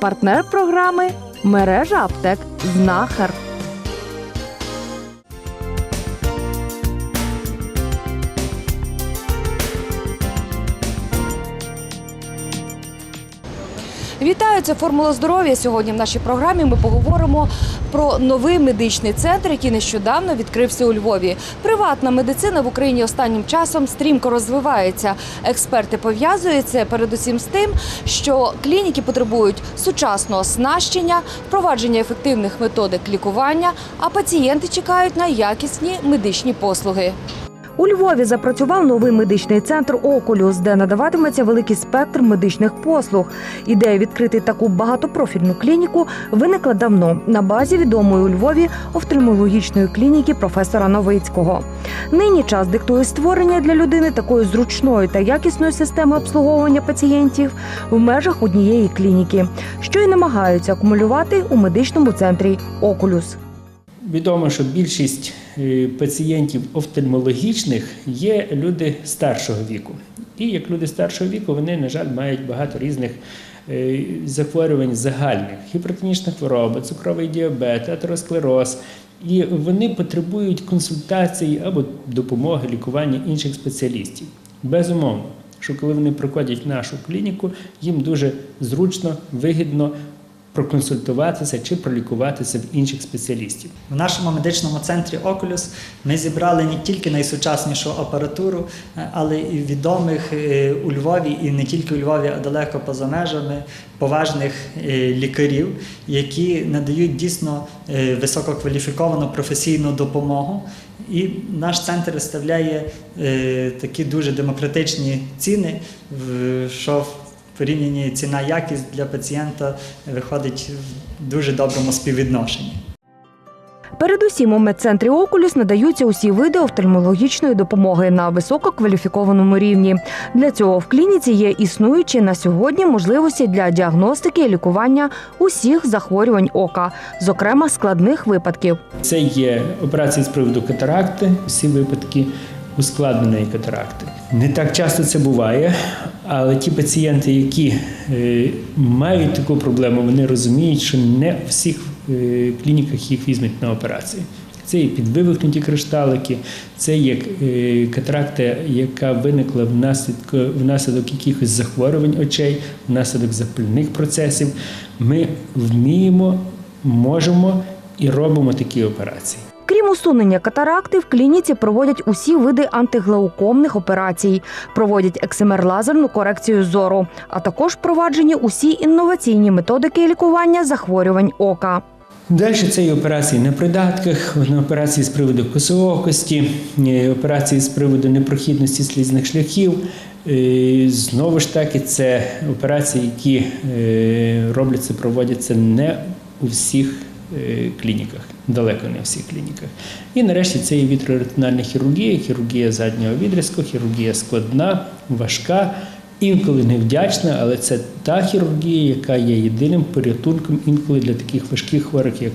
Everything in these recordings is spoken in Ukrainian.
Партнер програми мережа аптек Знахар. Вітаю, це формула здоров'я. Сьогодні в нашій програмі ми поговоримо про новий медичний центр, який нещодавно відкрився у Львові. Приватна медицина в Україні останнім часом стрімко розвивається. Експерти пов'язують це передусім з тим, що клініки потребують сучасного оснащення, впровадження ефективних методик лікування, а пацієнти чекають на якісні медичні послуги. У Львові запрацював новий медичний центр Окулюс, де надаватиметься великий спектр медичних послуг. Ідея відкрити таку багатопрофільну клініку виникла давно на базі відомої у Львові офтальмологічної клініки професора Новицького. Нині час диктує створення для людини такої зручної та якісної системи обслуговування пацієнтів в межах однієї клініки, що й намагаються акумулювати у медичному центрі Окулюс. Відомо, що більшість пацієнтів офтальмологічних є люди старшого віку. І як люди старшого віку, вони, на жаль, мають багато різних е, захворювань загальних: гіпертонічна хвороба, цукровий діабет, атеросклероз. І вони потребують консультацій або допомоги, лікування інших спеціалістів. Безумовно, що коли вони приходять в нашу клініку, їм дуже зручно, вигідно проконсультуватися чи пролікуватися в інших спеціалістів. В нашому медичному центрі Oculus ми зібрали не тільки найсучаснішу апаратуру, е, але і відомих е, у Львові, і не тільки у Львові, а далеко поза межами поважних е, лікарів, які надають дійсно висококваліфіковану професійну допомогу. І наш центр виставляє такі дуже демократичні ціни, що порівнянні ціна-якість для пацієнта виходить в дуже доброму співвідношенні. Передусім у медцентрі Окулюс надаються усі види офтальмологічної допомоги на висококваліфікованому рівні. Для цього в клініці є існуючі на сьогодні можливості для діагностики і лікування усіх захворювань ока, зокрема складних випадків. Це є операції з приводу катаракти, всі випадки ускладненої катаракти. Не так часто це буває, але ті пацієнти, які е, мають таку проблему, вони розуміють, що не в всіх е, клініках їх візьмуть на операцію. Це є підвивихнуті кришталики, це є е, катаракта, яка виникла внаслідок, внаслідок якихось захворювань очей, внаслідок запальних процесів. Ми вміємо, можемо і робимо такі операції. Крім усунення катаракти, в клініці проводять усі види антиглаукомних операцій, проводять ексимер-лазерну корекцію зору, а також впроваджені усі інноваційні методики лікування захворювань ока. Далі це і операції на придатках, операції з приводу косоокості, е, операції з приводу непрохідності слізних шляхів. Е, Знову ж таки, це операції, які е, робляться, проводяться не у всіх клініках, далеко не всіх клініках. І нарешті це і вітроретинальна хірургія, хірургія заднього відрізку, хірургія складна, важка. Інколи невдячна, але це та хірургія, яка є єдиним порятунком інколи для таких важких хворих, як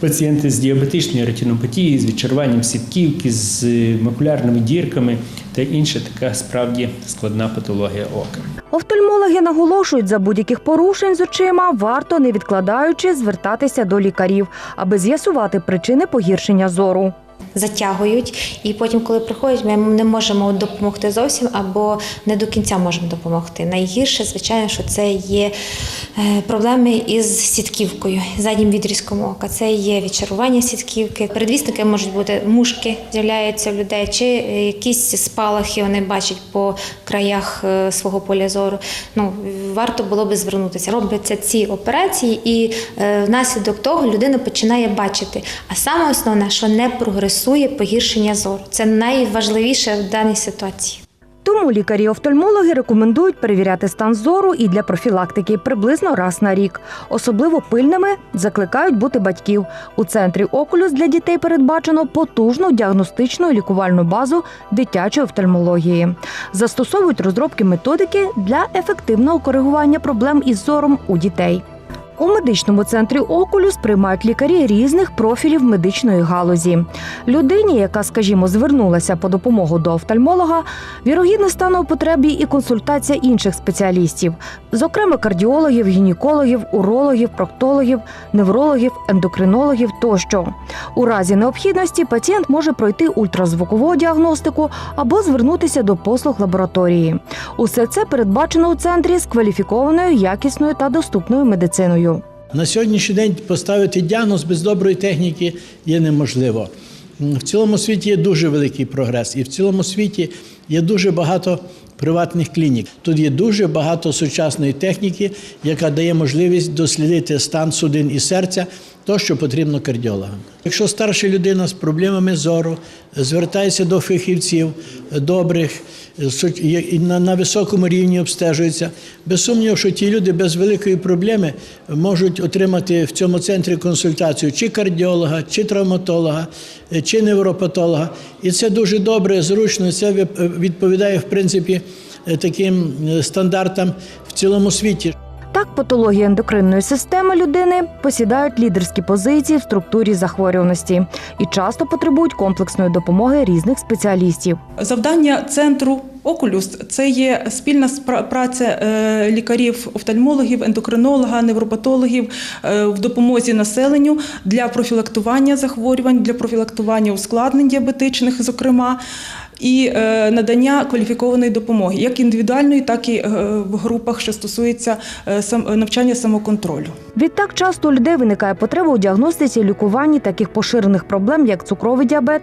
пацієнти з діабетичною ретинопатією, з відчаруванням сітківки, з е, макулярними дірками та інша така справді складна патологія ока. Офтальмологи наголошують, за будь-яких порушень з очима варто, не відкладаючи, звертатися до лікарів, аби з'ясувати причини погіршення зору. Затягують, і потім, коли приходять, ми не можемо допомогти зовсім або не до кінця можемо допомогти. Найгірше, звичайно, що це є е, проблеми із сітківкою, заднім відрізком ока. Це є відчарування сітківки. Передвісники можуть бути мушки, з'являються в людей, чи е, якісь спалахи вони бачать по краях е, свого поля зору. Ну варто було би звернутися. Робляться ці операції, і внаслідок того людина починає бачити. А саме основне, що не прогресує погіршення зору. Це найважливіше в даній ситуації. Тому лікарі-офтальмологи рекомендують перевіряти стан зору і для профілактики приблизно раз на рік. Особливо пильними закликають бути батьків. У центрі Окулюс для дітей передбачено потужну діагностичну і лікувальну базу дитячої офтальмології. Застосовують розробки методики для ефективного коригування проблем із зором у дітей. У медичному центрі Окулюс приймають лікарі різних профілів медичної галузі. Людині, яка, скажімо, звернулася по допомогу до офтальмолога, вірогідно стане у потребі і консультація інших спеціалістів, зокрема кардіологів, гінекологів, урологів, проктологів, неврологів, ендокринологів тощо. У разі необхідності пацієнт може пройти ультразвукову діагностику або звернутися до послуг лабораторії. Усе це передбачено у центрі з кваліфікованою, якісною та доступною медициною. На сьогоднішній день поставити діагноз без доброї техніки є неможливо. В цілому світі є дуже великий прогрес, і в цілому світі є дуже багато приватних клінік. Тут є дуже багато сучасної техніки, яка дає можливість дослідити стан судин і серця, то, що потрібно кардіологам. Якщо старша людина з проблемами зору звертається до фахівців добрих, на, високому рівні обстежується, без сумніву, що ті люди без великої проблеми можуть отримати в цьому центрі консультацію чи кардіолога, чи травматолога, чи невропатолога. І це дуже добре, зручно. Це відповідає в принципі таким стандартам в цілому світі. Так, патології ендокринної системи людини посідають лідерські позиції в структурі захворюваності і часто потребують комплексної допомоги різних спеціалістів. Завдання центру Окулюс це є спільна праця е, лікарів, офтальмологів, ендокринолога, невропатологів е, в допомозі населенню для профілактування захворювань, для профілактування ускладнень діабетичних, зокрема. І е, надання кваліфікованої допомоги, як індивідуальної, так і е, в групах, що стосується е, навчання самоконтролю. Відтак часто у людей виникає потреба у діагностиці і лікуванні таких поширених проблем, як цукровий діабет,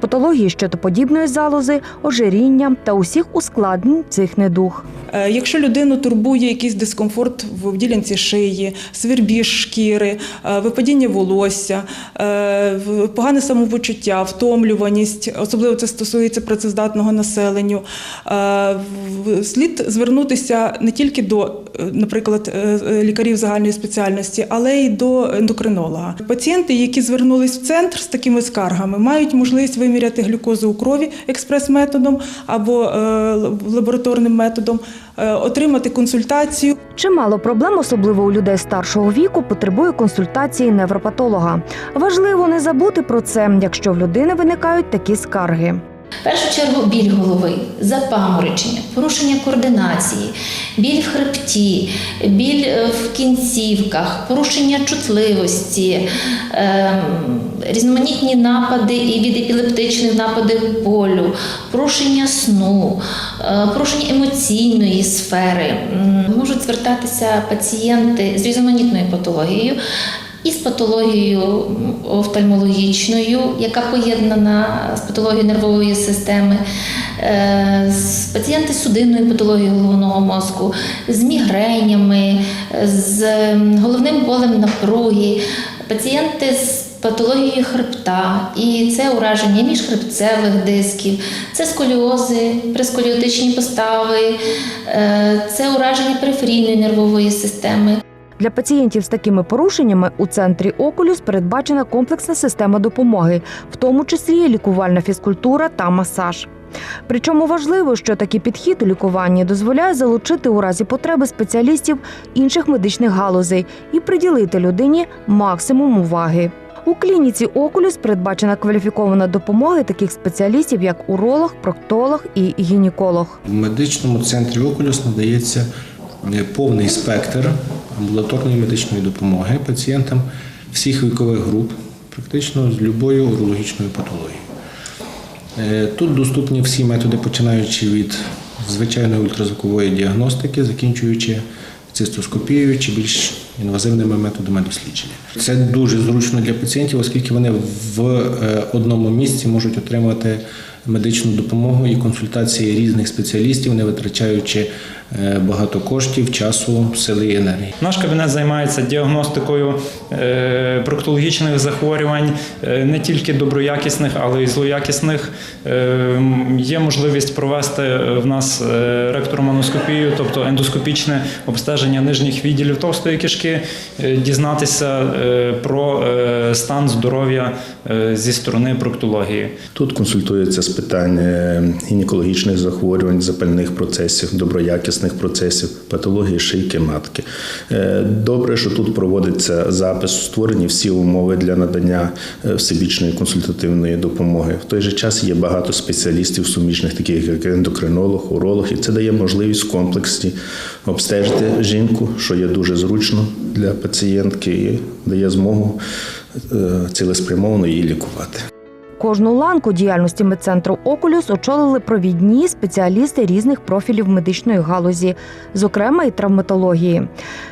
патології щитоподібної залози, ожиріння та усіх ускладнень цих недуг. Е, Якщо людину турбує якийсь дискомфорт в ділянці шиї, свірбіж шкіри, випадіння волосся, погане самопочуття, втомлюваність, особливо це стосується працездатного населенню, е, слід звернутися не тільки до, е, наприклад, е, лікарів загальної спеціальності, але й до ендокринолога. Пацієнти, які звернулись в центр з такими скаргами, мають можливість виміряти глюкозу у крові експрес-методом або лабораторним методом, отримати консультацію. Чимало проблем, особливо у людей старшого віку, потребує консультації невропатолога. Важливо не забути про це, якщо в людини виникають такі скарги. Першу чергу біль голови, запаморочення, порушення координації, біль в хребті, біль е, в кінцівках, порушення чутливості, ем, різноманітні напади і від епілептичних нападів болю, порушення сну, е, порушення емоційної сфери. Можуть звертатися пацієнти з різноманітною патологією. І з патологією офтальмологічною, яка поєднана з патологією нервової системи, е, з пацієнти з судинною патологією головного мозку, з мігренями, з головним болем напруги, пацієнти з патологією хребта, і це ураження міжхребцевих дисків, це сколіози, пресколіотичні постави, е, це ураження периферійної нервової системи. Для пацієнтів з такими порушеннями у центрі Окулюс передбачена комплексна система допомоги, в тому числі лікувальна фізкультура та масаж. Причому важливо, що такий підхід у лікуванні дозволяє залучити у разі потреби спеціалістів інших медичних галузей і приділити людині максимум уваги. У клініці Окулюс передбачена кваліфікована допомога таких спеціалістів, як уролог, проктолог і гінеколог. В медичному центрі Окулюс надається е, повний спектр амбулаторної медичної допомоги пацієнтам всіх вікових груп, практично з любою урологічною патологією. Е, Тут доступні всі методи, починаючи від звичайної ультразвукової діагностики, закінчуючи цистоскопією чи більш інвазивними методами дослідження. Це дуже зручно для пацієнтів, оскільки вони в е, одному місці можуть отримати медичну допомогу і консультації різних спеціалістів, не витрачаючи багато коштів, часу, сили і енергії. Наш кабінет займається діагностикою е, проктологічних захворювань, е, не тільки доброякісних, але й злоякісних. Е, Є можливість провести в нас е, ректормоноскопію, тобто ендоскопічне обстеження нижніх відділів товстої кишки, е, дізнатися е, про е, стан здоров'я е, зі сторони проктології. Тут консультуються з питань е, гінекологічних захворювань, запальних процесів, доброякісних процесів, патології шийки матки. Е, Добре, що тут проводиться запис, створені всі умови для надання е, всебічної консультативної допомоги. В той же час є багато спеціалістів суміжних, таких як ендокринолог, уролог, і це дає можливість в комплексі обстежити жінку, що є дуже зручно для пацієнтки, і дає змогу е, цілеспрямовано її лікувати. Кожну ланку діяльності медцентру Окулюс очолили провідні спеціалісти різних профілів медичної галузі, зокрема і травматології.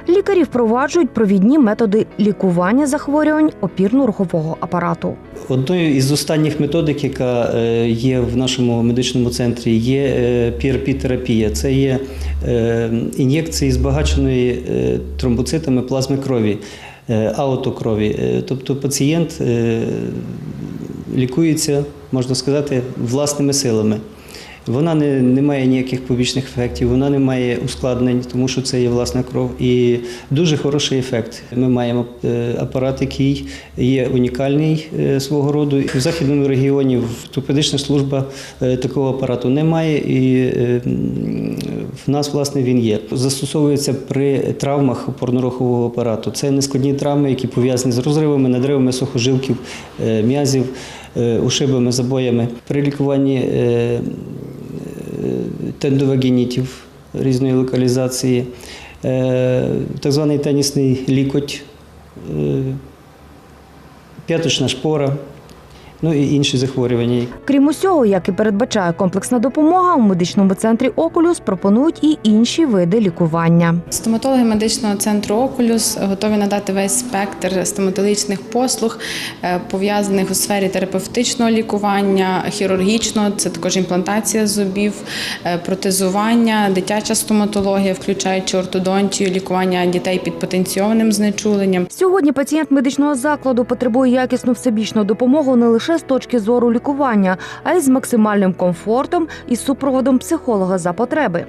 Лікарі впроваджують провідні методи лікування захворювань опірно-рухового апарату. Одною із останніх методик, яка е, є в нашому медичному центрі, є е, PRP-терапія. Це є е, ін'єкції збагаченої тромбоцитами плазми крові, аутокрові. Тобто пацієнт лікується, можна сказати, власними силами. Вона не, не має ніяких побічних ефектів, вона не має ускладнень, тому що це є власна кров. І дуже хороший ефект. Ми маємо е, апарат, який є унікальний е, свого роду. В західному регіоні ортопедична служба е, такого апарату немає, і в нас, власне, він є. Застосовується при травмах опорно-рухового апарату. Це нескладні травми, які пов'язані з розривами, надривами сухожилків, м'язів, ушибами, забоями. При лікуванні е, тендовагінітів різної локалізації, е, так званий тенісний лікоть, е, п'яточна шпора, ну і інші захворювання. Крім усього, як і передбачає комплексна допомога, у медичному центрі Окулюс пропонують і інші види лікування. Стоматологи медичного центру Окулюс готові надати весь спектр стоматологічних послуг, е, пов'язаних у сфері терапевтичного лікування, хірургічного, це також імплантація зубів, е, протезування, дитяча стоматологія, включаючи ортодонтію, лікування дітей під потенційованим знечуленням. Сьогодні пацієнт медичного закладу потребує якісну всебічну допомогу не лише з точки зору лікування, а й з максимальним комфортом і супроводом психолога за потреби.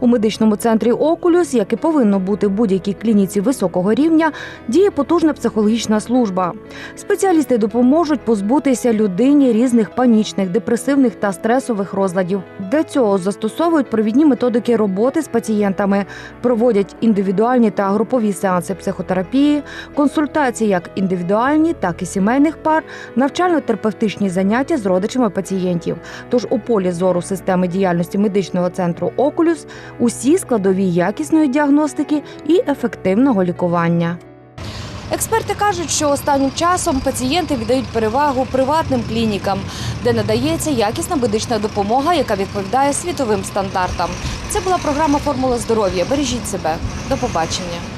У медичному центрі Окулюс, як і повинно бути в будь-якій клініці високого рівня, діє потужна психологічна служба. Спеціалісти допоможуть позбутися людині різних панічних, депресивних та стресових розладів. Для цього застосовують провідні методики роботи з пацієнтами, проводять індивідуальні та групові сеанси психотерапії, консультації як індивідуальні, так і сімейних пар, навчально-терапевтичні заняття з родичами пацієнтів. Тож у полі зору системи діяльності медичного центру Окулюс усі складові якісної діагностики і ефективного лікування. Експерти кажуть, що останнім часом пацієнти віддають перевагу приватним клінікам, де надається якісна медична допомога, яка відповідає світовим стандартам. Це була програма Формула здоров'я. Бережіть себе. До побачення.